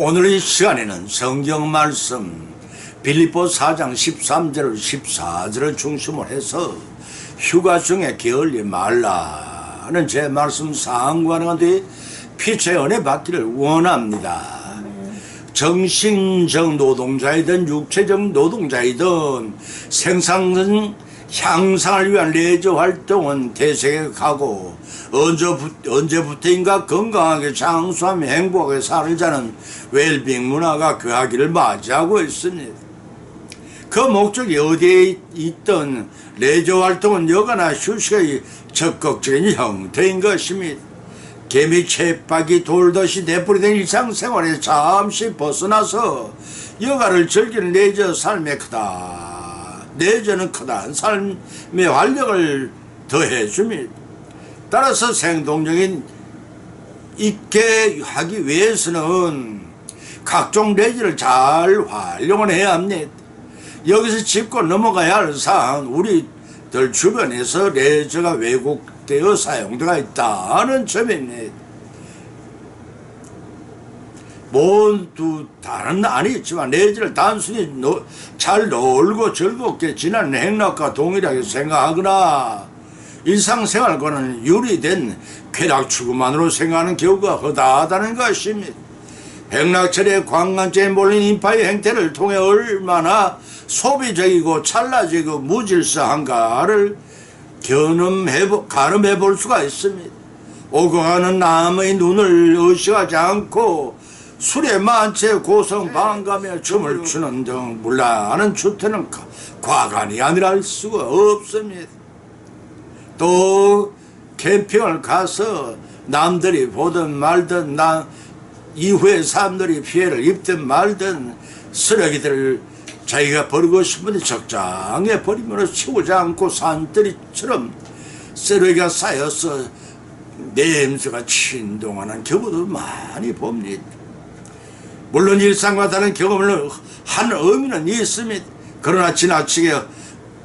오늘 이 시간에는 성경 말씀 빌립보 4장 13절 14절을 중심으로 해서 휴가 중에 게을리 말라는 제 말씀 상관한데 피체 은혜 받기를 원합니다. 정신적 노동자이든 육체적 노동자이든 생산은 향상을 위한 레저 활동은 대세에 가고 언제부터, 언제부터인가 건강하게 장수하며 행복하게 살자는 웰빙 문화가 그 아기를 맞이하고 있습니다. 그 목적이 어디에 있던 레저 활동은 여가나 휴식의 적극적인 형태인 것입니다. 개미 채박이 돌듯이 내버리된 일상생활에 잠시 벗어나서 여가를 즐기는 레저 삶의 크다. 내저는 크다. 삶의 활력을 더해 줍니다. 따라서 생동적인 있게 하기 위해서는 각종 레저를 잘 활용을 해야 합니다. 여기서 짚고 넘어가야 할 사항, 우리들 주변에서 레저가 왜곡되어 사용되어 있다는 점입니다. 모두 다른 아니지만 레저를 단순히 노, 잘 놀고 즐겁게 지나는 행락과 동일하게 생각하거나 일상생활과는 유리된 쾌락 추구만으로 생각하는 경우가 허다하다는 것입니다. 행락철의 관광지에 몰린 인파의 행태를 통해 얼마나 소비적이고 찰나지고 무질서한가를 경험해 가늠해 볼 수가 있습니다. 오고 가는 남의 눈을 의식하지 않고 술에 만채 고성 반가며 춤을 추는 등 물란한 추태는 과- 과간이 아니라 할 수가 없습니다. 또 캠핑을 가서 남들이 보든 말든 나 이후에 사람들이 피해를 입든 말든 쓰레기들을 자기가 버리고 싶은데 적장에 버리면 치우지 않고 산더리처럼 쓰레기가 쌓여서 냄새가 진동하는 경우도 많이 봅니다. 물론 일상과 다른 경험을 한 의미는 있습니다. 그러나 지나치게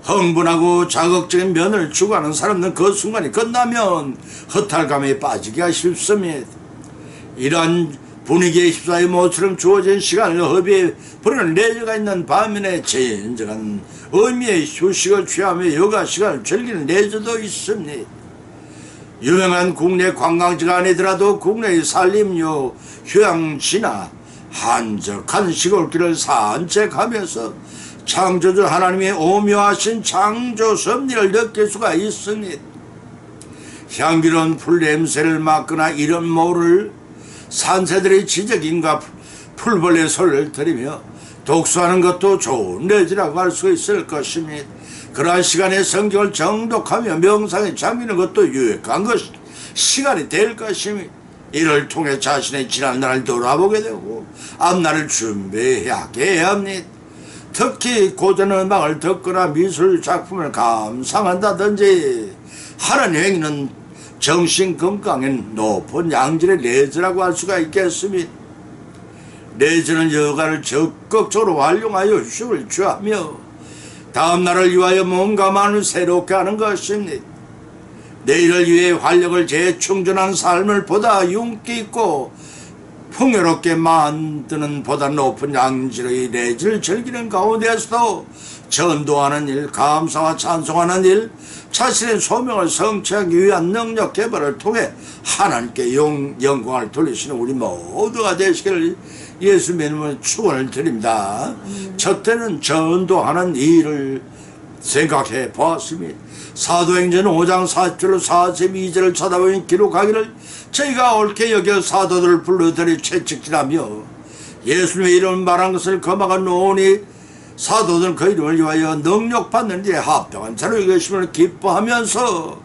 흥분하고 자극적인 면을 추구하는 사람들은 그 순간이 끝나면 허탈감에 빠지기가 쉽습니다. 이러한 분위기에 휩싸여 모처럼 주어진 시간을 허비해 버리는 레저가 있는 반면에 진정한 의미의 휴식을 취하며 여가 시간을 즐기는 레저도 있습니다. 유명한 국내 관광지가 아니더라도 국내의 산림요 휴양지나 한적한 시골길을 산책하면서 창조주 하나님의 오묘하신 창조 섭리를 느낄 수가 있습니다. 향기로운 풀 냄새를 맡거나 이런 모를 산새들의 지적인과 풀벌레 소리를 들으며 독서하는 것도 좋은 레지라고 할 수 있을 것입니다. 그러한 시간에 성경을 정독하며 명상에 잠기는 것도 유익한 것, 시간이 될 것입니다. 이를 통해 자신의 지난 날을 돌아보게 되고 앞날을 준비하게 합니다. 특히 고전 음악을 듣거나 미술 작품을 감상한다든지 하는 행위는 정신 건강에 높은 양질의 레저라고 할 수가 있겠습니다. 레저는 여가를 적극적으로 활용하여 휴식을 취하며 다음 날을 위하여 뭔가 많은 새롭게 하는 것입니다. 내일을 위해 활력을 재충전한 삶을 보다 윤기 있고 풍요롭게 만드는 보다 높은 양질의 내지를 즐기는 가운데서도 전도하는 일, 감사와 찬송하는 일, 자신의 소명을 성취하기 위한 능력 개발을 통해 하나님께 영, 영광을 돌리시는 우리 모두가 되시기를 예수 믿음을 축원을 드립니다. 첫째는 전도하는 일을 생각해 보았습니다. 사도행전 5장 40절 42절을 쳐다보니 기록하기를 저희가 옳게 여겨 사도들을 불러들이 채찍질하며 예수님의 이름 말한 것을 거마가 놓으니 사도들은 그 이름을 위하여 능력받는 일에 합당한 자로 여기심을 기뻐하면서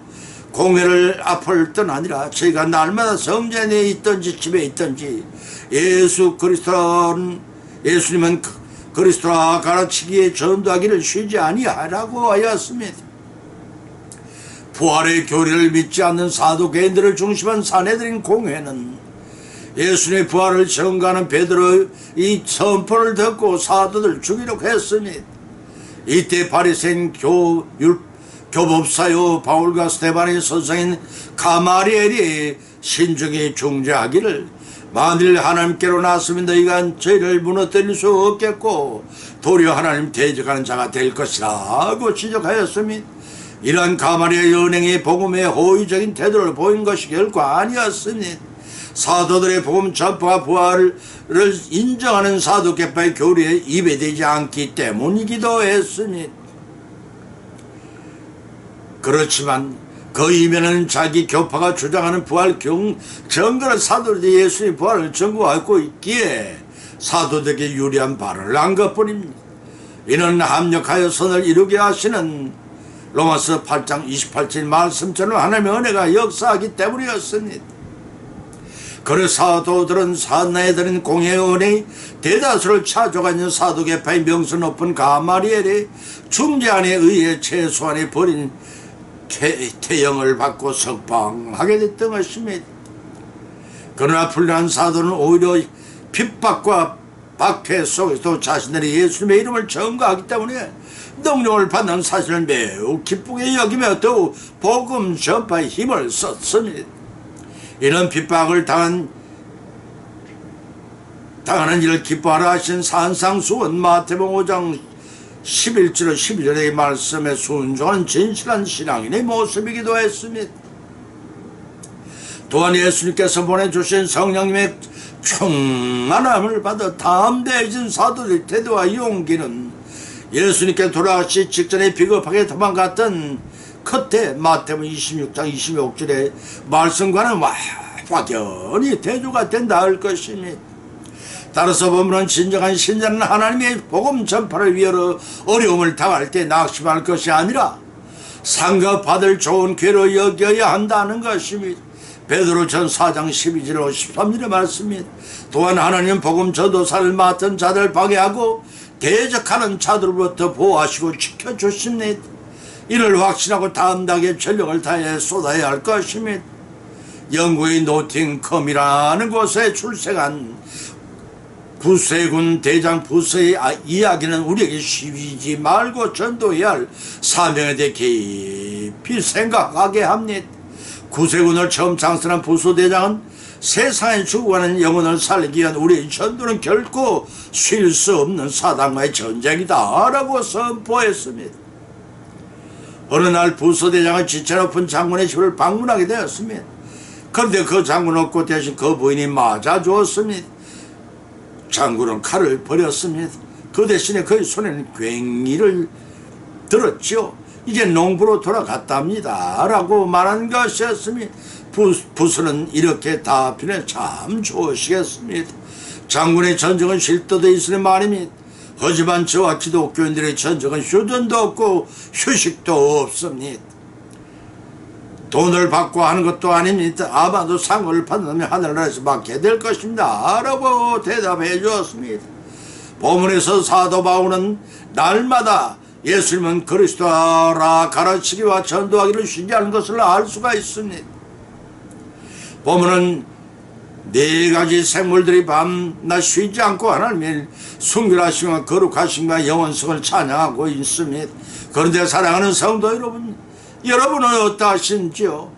공회를 앞을 떠나니라 저희가 날마다 성전에 있든지 집에 있든지 예수 그리스도는 예수님은 그- 그리스도라 가르치기에 전도하기를 쉬지 아니하라고 하였습니다. 부활의 교리를 믿지 않는 사도개인들을 중심한 사내들인 공회는 예수님의 부활을 증거하는 베드로의 이 선포를 듣고 사도들 죽이려고 했습니다. 이때 바리새인 교, 율, 교법사요 바울과 스테반의 선생인 가마리엘이 신중히 중재하기를 만일 하나님께로 나서면 너희가 죄를 무너뜨릴 수 없겠고 도리어 하나님 대적하는 자가 될 것이라고 지적하였으니 이러한 가마리의 연행이 복음의 호의적인 태도를 보인 것이 결코 아니었으니 사도들의 복음 전파와 부활을 인정하는 사도계파의 교리에 입에 되지 않기 때문이기도 했으니 그렇지만 그 이면에는 자기 교파가 주장하는 부활 경, 정거를 사도들이 예수님 부활을 전구하고 있기에 사도들에게 유리한 발언을 한 것뿐입니다. 이는 합력하여 선을 이루게 하시는 로마서 8장 28절 말씀처럼 하나님의 은혜가 역사하기 때문이었습니다. 그래서 사도들은 공의 은혜 대다수를 차족하는 사도계파의 명수 높은 가마리엘의 중재안에 의해 최소한의 버린 태, 태형을 받고 석방하게 됐던 것입니다. 그러나 불량한 사도는 오히려 핍박과 박해 속에서 자신들이 예수님의 이름을 전가하기 때문에 능력을 받는 사실을 매우 기쁘게 여기며 더욱 복음 전파에 힘을 썼습니다. 이런 핍박을 당한 당하는 일을 기뻐하라 하신 산상수원 마태복음 5장 11절 12절의 말씀에 순종한 진실한 신앙인의 모습이기도 했습니다. 또한 예수님께서 보내주신 성령님의 충만함을 받아 담대해진 사도들의 태도와 용기는 예수님께 돌아가시 직전에 비겁하게 도망갔던 그때 마태복음 26장 26절의 말씀과는 확연히 대조가 된다 할 것입니다. 따라서 보면 진정한 신자는 하나님의 복음 전파를 위하여 어려움을 당할 때 낙심할 것이 아니라 상급받을 좋은 괴로 여겨야 한다는 것입니다. 베드로 전 4장 12절 13절의 말씀입니다. 또한 하나님 복음 전도사를 맡은 자들 방해하고 대적하는 자들로부터 보호하시고 지켜주십니다. 이를 확신하고 담당에 전력을 다해 쏟아야 할 것입니다. 영국의 노팅컴이라는 곳에 출생한 부세군 대장 부세의 아- 이야기는 우리에게 쉬지 말고 전도해야 할 사명에 대해 깊이 생각하게 합니다. 구세군을 처음 창설한 부소대장은 세상에 죽어가는 영혼을 살리기 위한 우리의 전도는 결코 쉴 수 없는 사단과의 전쟁이다 라고 선포했습니다. 어느 날 부소대장은 지체 높은 장군의 집을 방문하게 되었습니다. 그런데 그 장군 없고 대신 그 부인이 맞아 주었습니다. 장군은 칼을 버렸습니다. 그 대신에 그의 손에는 괭이를 들었죠. 이제 농부로 돌아갔답니다. 라고 말한 것이었습니다. 부, 부수는 이렇게 답변에 참 좋으시겠습니다. 장군의 전쟁은 실도돼 있으니 말입니다. 하지만 저와 기독교인들의 전쟁은 휴전도 없고 휴식도 없습니다. 돈을 받고 하는 것도 아닙니다. 아마도 상을 받으면 하늘나라에서 받게 될 것입니다. 라고 대답해 주었습니다. 본문에서 사도 바울은 날마다 예수님은 그리스도라 가르치기와 전도하기를 쉬지 않은 것을 알 수가 있습니다. 본문은 네 가지 생물들이 밤낮 쉬지 않고 하나님의 순결하심과 거룩하심과 영원성을 찬양하고 있습니다. 그런데 사랑하는 성도 여러분, 여러분은 어떠하신지요?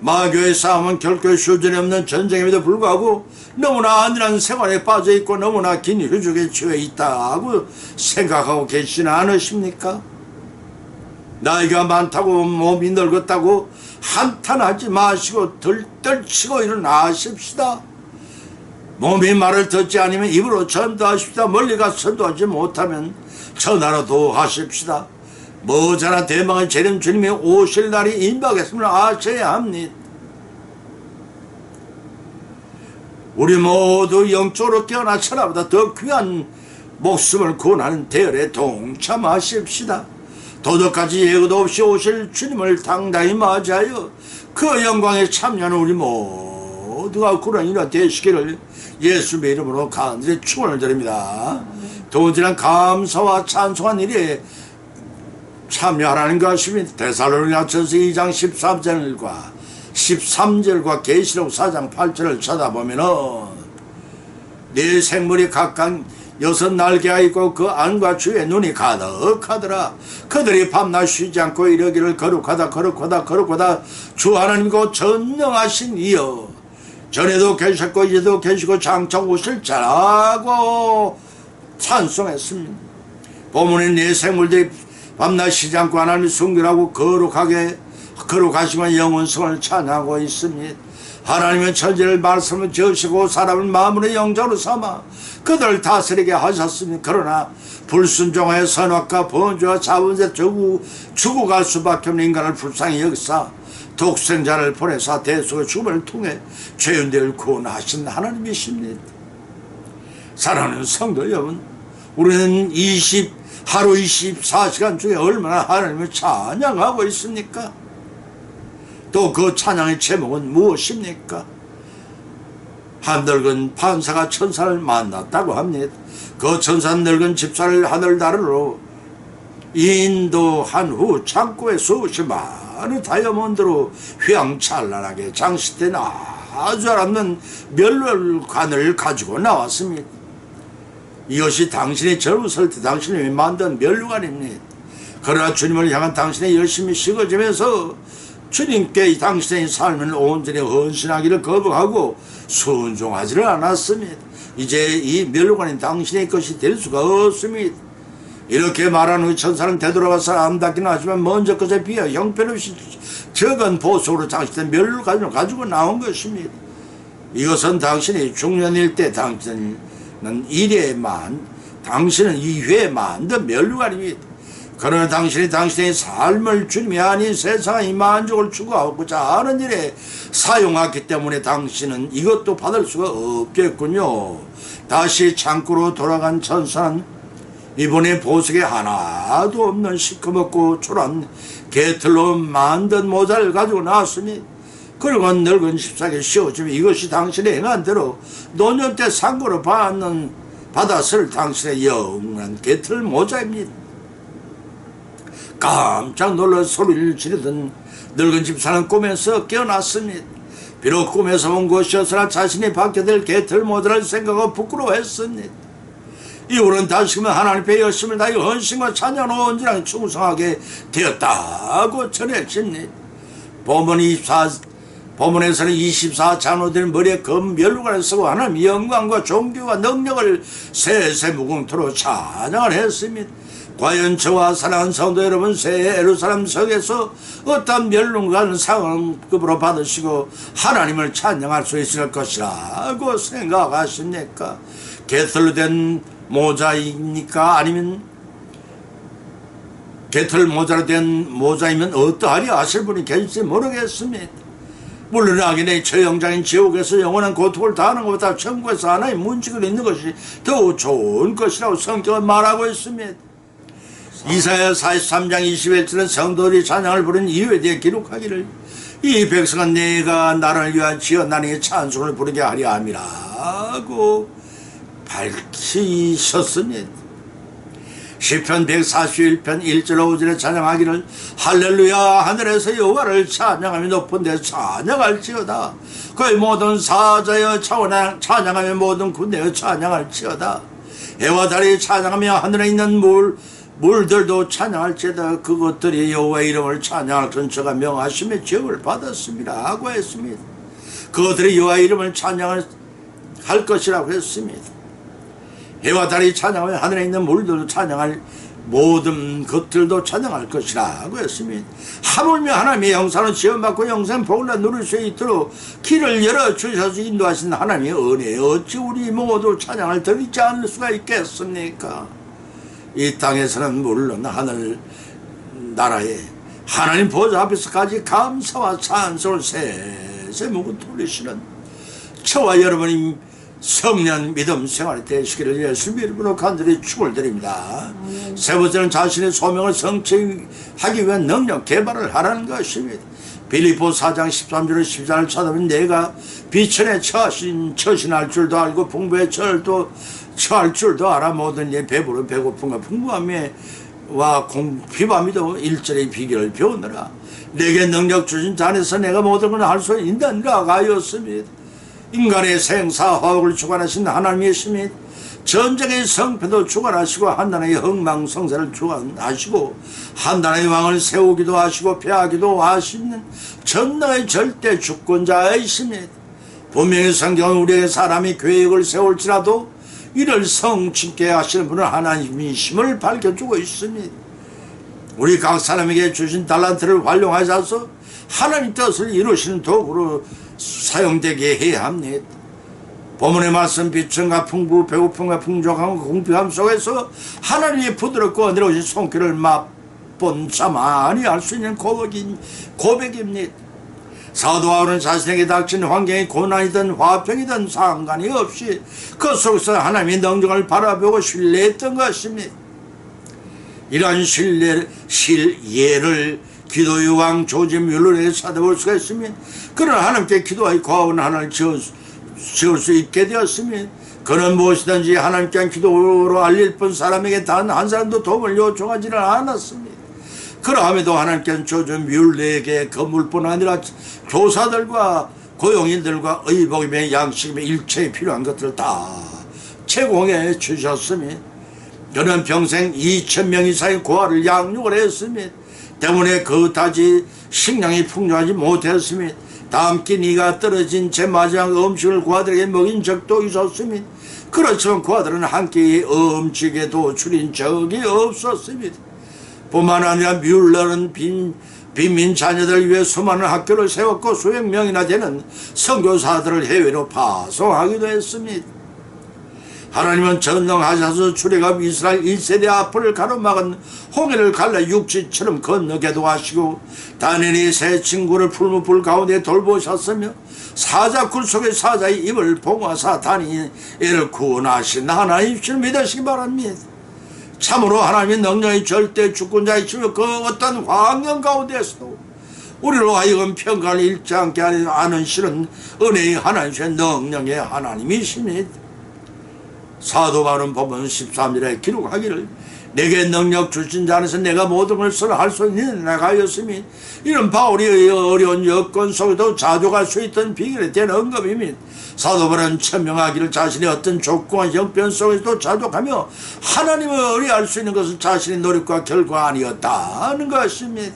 마교의 싸움은 결코 휴전이 없는 전쟁임에도 불구하고 너무나 안일한 생활에 빠져 있고 너무나 긴 휴족에 취해 있다고 생각하고 계시지 않으십니까? 나이가 많다고 몸이 늙었다고 한탄하지 마시고 들떨치고 일어나십시다. 몸이 말을 듣지 않으면 입으로 전도하십시다. 멀리 가서 전도하지 못하면 전화로도 하십시다. 머지않아 대망의 재림 주님이 오실 날이 임박했음을 아셔야 합니다. 우리 모두 영적으로 깨어나 천하보다 더 귀한 목숨을 구원하는 대열에 동참하십시다. 도덕까지 예고도 없이 오실 주님을 당당히 맞이하여 그 영광에 참여하는 우리 모두가 구원이나 되시기를 예수의 이름으로 간절히 축원을 드립니다. 동지란 감사와 찬송한 일에 참여하라는 것입니다. 데살로니가전서 2장 13절과 13절과 계시록 4장 8절을 쳐다보면은 네 생물이 각각 여섯 날개가 있고 그 안과 주의 눈이 가득하더라. 그들이 밤낮 쉬지 않고 이러기를 거룩하다 거룩하다 거룩하다 주 하나님 곧 전능하신 이여 전에도 계셨고 이제도 계시고 장차 오실 자라고 찬송했습니다. 보문의 내 생물들이 밤낮 쉬지 않고 하나님의 순결하고 거룩하게 거룩하시면 영원성을 찬양하고 있습니다. 하나님은 천지를 말씀을 지으시고 사람을 마음으로 영적으로 삼아 그들을 다스리게 하셨습니다. 그러나 불순종의 선악과 번주와 자본에 죽고 죽어갈 수밖에 없는 인간을 불쌍히 여기사 독생자를 보내사 대속의 죽음을 통해 죄인들을 구원하신 하나님이십니다. 사랑하는 성도 여러분, 우리는 20, 하루 24시간 중에 얼마나 하나님을 찬양하고 있습니까? 또 그 찬양의 제목은 무엇입니까? 한 늙은 판사가 천사를 만났다고 합니다. 그 천사는 늙은 집사를 하늘 나르로 인도한 후 창고에 수없이 많은 다이아몬드로 휘황찬란하게 장식된 아주 아름다운 멸관을 가지고 나왔습니다. 이것이 당신의 젊었을 때 당신이 만든 멸관입니다. 그러나 주님을 향한 당신의 열심히 식어지면서 주님께 당신의 삶을 온전히 헌신하기를 거부하고 순종하지를 않았습니다. 이제 이 멸관이 당신의 것이 될 수가 없습니다. 이렇게 말하는 후 천사는 되돌아가서 아름답기는 하지만 먼저 것에 비해 형편없이 적은 보석으로 장식된 멸관을 가지고 나온 것입니다. 이것은 당신이 중년일 때 당신은 일에만 당신은 이회에 만든 멸관입니다. 그러나 당신이 당신의 삶을 주님이 아닌 세상의 만족을 추구하고자 하는 일에 사용하기 때문에 당신은 이것도 받을 수가 없겠군요. 다시 창고로 돌아간 천사는 이번에 보석에 하나도 없는 시커멓고 초란 개틀로 만든 모자를 가지고 나왔으니 그리고 늙은 십사게 씌워주면 이것이 당신의 행한 대로 노년 때 상고로 받는 받았을 당신의 영원한 개틀 모자입니다. 깜짝 놀라 소리를 지르던 늙은 집사는 꿈에서 깨어났습니다. 비록 꿈에서 온 것이었으나 자신이 받게 될 개털 모자를 생각하고 부끄러워했습니다. 이후로는 다시금 하나님 앞에 열심을 다하여 헌신과 찬양을 온전하게 충성하게 되었다고 전했습니다. 본문 24, 본문에서는 24 장로들 머리에 금 멸루관을 쓰고 하나님 영광과 종교와 능력을 세세 무궁토로 찬양을 했습니다. 과연 저와 사랑하는 성도 여러분 새 에루살렘 성에서 어떤 멸lun간 상급으로 받으시고 하나님을 찬양할 수 있을 것이라고 생각하십니까? 개털로 된 모자입니까? 아니면 개털 모자로 된 모자이면 어떠하리 하실 분이 계실지 모르겠습니다. 물러나기 전에 처형장인 지옥에서 영원한 고통을 당하는 것보다 천국에서 하나의 문직을 있는 것이 더욱 좋은 것이라고 성경은 말하고 있습니다. 이사야 43장 21절은 성도들이 찬양을 부른 이유에 대해 기록하기를 이 백성은 내가 나를 위한 지어 나의 찬송을 부르게 하려 함이라고 밝히셨습니다. 시편 141편 1절 5절에 찬양하기를 할렐루야 하늘에서 여호와를 찬양하며 높은 데 찬양할지어다. 그의 모든 사자여 찬양하며 모든 군대여 찬양할지어다. 해와 달이 찬양하며 하늘에 있는 물 물들도 찬양할지어다. 그것들이 여호와의 이름을 찬양할 근처가 명하심의 지역을 받았습니다. 하고 했습니다. 그것들이 여호와의 이름을 찬양할 할 것이라고 했습니다 해와 달이 찬양하며 하늘에 있는 물들도 찬양할 모든 것들도 찬양할 것이라고 했습니다. 하물며 하나님의 영상을 지원받고 영생 복을 누릴 수 있도록 길을 열어 주셔서 인도하신 하나님의 은혜 어찌 우리 모두 찬양을 드리지 않을 수가 있겠습니까? 이 땅에서는 물론 하늘 나라에 하나님 보좌 앞에서까지 감사와 찬송을 세세 묵은 돌리시는 저와 여러분이 성년 믿음 생활이 되시기를 예수님 이름으로 간절히 축을 드립니다. 세 번째는 자신의 소명을 성취하기 위한 능력 개발을 하라는 것입니다. 빌리포 4장 13절을 14절 찾아보면 내가 비천에 처신, 처신할 줄도 알고 풍부에 처할도 처할 줄도 알아 모든 예 배부른 배고픔과 풍부함에 와 공, 비밤이도 일절의 비결을 배우느라 내게 능력 주신 자에서 내가 모든 걸 할 수 있느니라 가였습니다. 인간의 생사화학을 주관하신 하나님이십니다. 전쟁의 성패도 주관하시고 한 나라의 흥망성쇠를 주관하시고 한 나라의 왕을 세우기도 하시고 폐하기도 하시는 전나의 절대 주권자이십니다. 분명히 성경은 우리에게 사람이 계획을 세울지라도 이를 성취게 하시는 분은 하나님이심을 밝혀주고 있습니다. 우리 각 사람에게 주신 달란트를 활용하셔서 하나님 뜻을 이루시는 도구로 사용되게 해야 합니다. 본문의 말씀 비천과 풍부 배고픔과 풍족함과 공평함 속에서 하나님의 부드럽고 은혜로우신 손길을 맛본 자만이 알 수 있는 고백인, 고백입니다. 사도 바울은 자신에게 닥친 환경이 고난이든 화평이든 상관이 없이 그 속에서 하나님의 능력을 바라보고 신뢰했던 것입니다. 이러한 신뢰, 실예를 기도의 왕 조지 뮬러에게 찾아볼 수가 있으면 그는 하나님께 기도하여 하나님을 지어, 지을 수 있게 되었으면 그는 무엇이든지 하나님께 한 기도로 알릴 뿐 사람에게 단 한 사람도 도움을 요청하지는 않았습니다. 그러함에도 하나님께서는 조지 뮬러에게 건물뿐 아니라 교사들과 고용인들과 의복이며 양식이며 일체에 필요한 것들을 다 제공해 주셨으니 그는 평생 2천 명 이상의 고아를 양육을 했으며 때문에 그다지 식량이 풍족하지 못했으며 다함께 네가 떨어진 제 마지막 음식을 고아들에게 먹인 적도 있었으며 그렇지만 고아들은 한 끼의 음식에도 줄인 적이 없었습니다. 뿐만 아니라 뮬러는 빈, 빈민 자녀들을 위해 수많은 학교를 세웠고 수백 명이나 되는 선교사들을 해외로 파송하기도 했습니다. 하나님은 전능하셔서 출애굽 이스라엘 1세대 앞을 가로막은 홍해를 갈라 육지처럼 건너게도 하시고 다니엘이 새 친구를 풀무불 가운데 돌보셨으며 사자 굴 속에 사자의 입을 봉하사 다니엘을 구원하신 하나님을 믿으시기 바랍니다. 참으로 하나님의 능력이 절대 주권자이시며 그 어떤 환경 가운데서도 우리로 하여금 평가를 잃지 않게 하는 실은 은혜의 하나님의 능력의 하나님이십니다. 사도 바울은 법원 13절에 기록하기를 내게 능력 주신 자 안에서 내가 모든 것을 할 수 있는 내가였으니 이런 바울이 어려운 여건 속에도 자족할 수 있던 비결에 대한 언급이니 사도 바울은 천명하기를 자신의 어떤 조건과 형편 속에서도 자족하며 하나님을 의뢰할 수 있는 것은 자신의 노력과 결과 아니었다는 것입니다.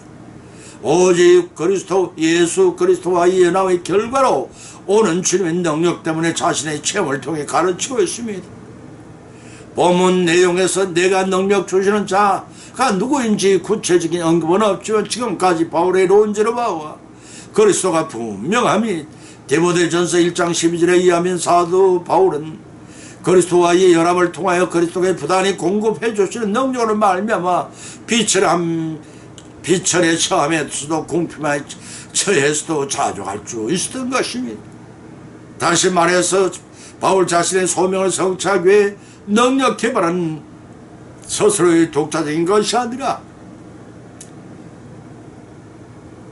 오직 그리스도 예수 그리스도와 연합의 결과로 오는 주님의 능력 때문에 자신의 체험을 통해 가르치고 있습니다. 본문 내용에서 내가 능력 주시는 자가 누구인지 구체적인 언급은 없지만 지금까지 바울의 론제로 봐와 그리스도가 분명함이 데모데전서 1장 12절에 의하면 사도 바울은 그리스도와의 연합을 통하여 그리스도의 부단히 공급해 주시는 능력으로 말미암아 비철함 비철에 처함에서도 공평하게 처해서도 자족할 수 있었던 것입니다. 다시 말해서 바울 자신의 소명을 성취하기 위해 능력 개발한 스스로의 독자적인 것이 아니라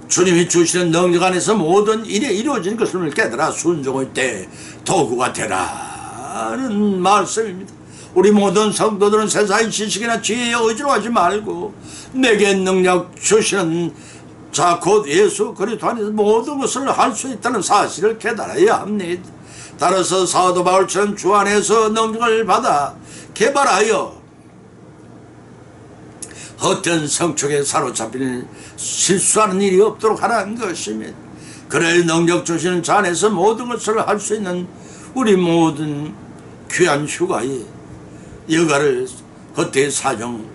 주님이 주시는 능력 안에서 모든 일이 이루어진 것을 깨달아 순종할 때 도구가 되라는 말씀입니다. 우리 모든 성도들은 세상의 지식이나 지혜에 의지로 하지 말고 내게 능력 주시는 자 곧 예수 그리스도 안에서 모든 것을 할 수 있다는 사실을 깨달아야 합니다. 따라서 사도 바울처럼 주 안에서 능력을 받아 개발하여 헛된 성촉에 사로잡히는 실수하는 일이 없도록 하라는 것입니다. 그럴 능력 주시는 자 안에서 모든 것을 할 수 있는 우리 모든 귀한 휴가에 여가를 헛되이 사용,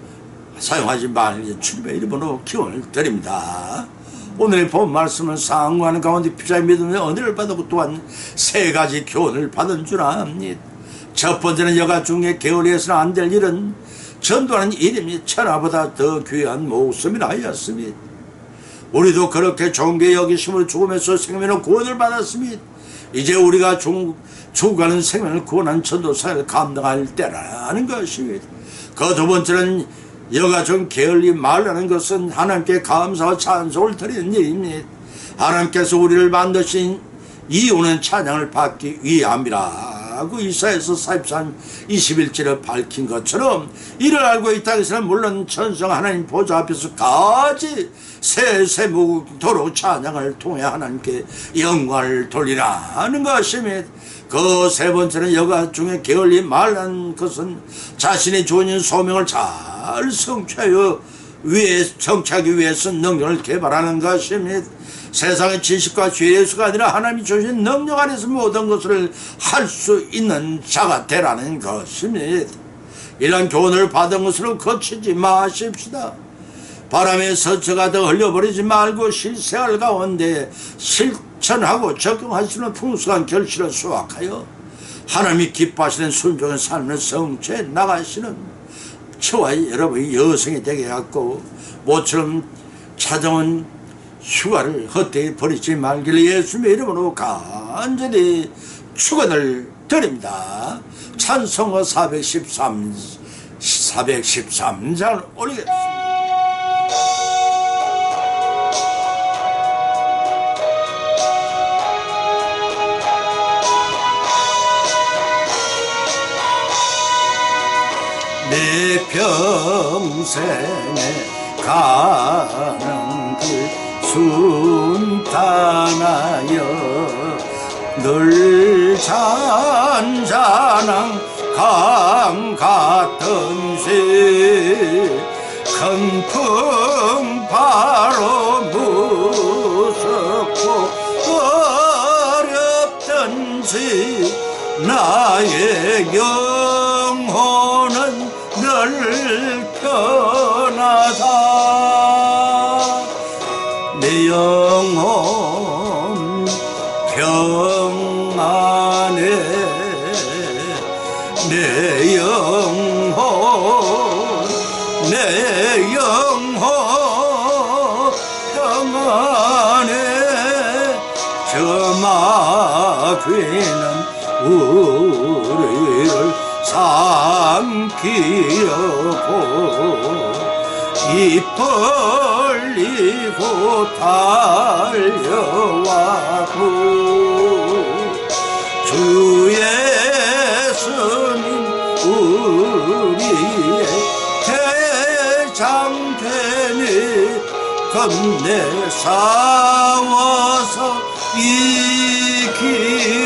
사용하지 말기 주님의 이름으로 기원을 드립니다. 오늘의 본 말씀은 상고하는 가운데 피자의 믿음의 은혜를 받고 또한 세 가지 교훈을 받은 줄 압니다. 첫 번째는 여가 중에 게을리해서는 안 될 일은 전도하는 일임이 천하보다 더 귀한 목숨이라 하였습니다. 우리도 그렇게 존귀 여기심을 죽음에서 생명의 구원을 받았습니다. 이제 우리가 죽, 죽어가는 생명을 구원한 전도사를 감당할 때라는 것입니다. 그 두 번째는 여가 좀 게을리 말라는 것은 하나님께 감사와 찬송을 드리는 일입니다. 하나님께서 우리를 만드신 이유는 찬양을 받기 위함이라 고 이사에서 43 21절에 밝힌 것처럼 이를 알고 이 땅에서는 물론 천성 하나님 보좌 앞에서까지 세세무도록 찬양을 통해 하나님께 영광을 돌리라는 것입니다. 그세 번째는 여가 중에 게을리 말한 것은 자신의 주어진 소명을 잘 성취하여 위해 정착하기 위해서 능력을 개발하는 것입니다. 세상의 지식과 죄수가 아니라 하나님이 주신 능력 안에서 모든 것을 할 수 있는 자가 되라는 것입니다. 이런 교훈을 받은 것으로 거치지 마십시다. 바람에 서쳐가다 흘려버리지 말고 실생활 가운데 실천하고 적용하시는 풍성한 결실을 수확하여 하나님이 기뻐하시는 순종의 삶을 성취해 나가시는 저와 여러분이 여성이 되게 갖고 모처럼 찾아온 휴가를 헛되이 버리지 말기를 예수님의 이름으로 간절히 축원을 드립니다. 찬송가 413, 413장 올리겠습니다. 내 평생에 가는 길 순탄하여 늘 잔잔한 강 같은 새큰풍 바로 무섭고 어렵던지 나의 영혼은 늘편 삼키려고 입 벌리고 달려와도 주 예수님 우리의 대장 되니 겁내 싸워서 이기